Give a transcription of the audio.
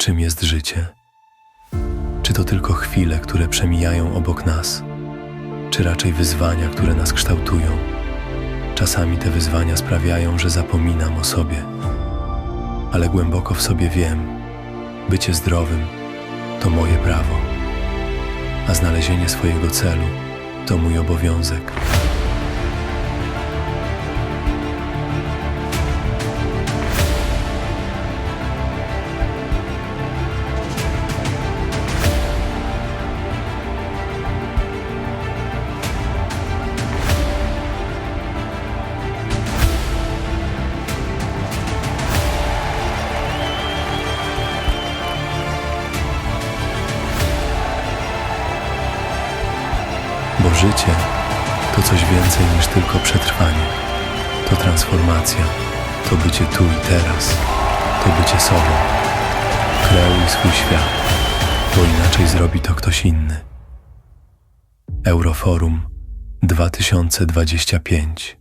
Czym jest życie? Czy to tylko chwile, które przemijają obok nas, czy raczej wyzwania, które nas kształtują? Czasami te wyzwania sprawiają, że zapominam o sobie, ale głęboko w sobie wiem, bycie zdrowym to moje prawo, a znalezienie swojego celu to mój obowiązek. Życie to coś więcej niż tylko przetrwanie. To transformacja, to bycie tu i teraz, to bycie sobą. Kreuj swój świat, bo inaczej zrobi to ktoś inny. Euroforum 2025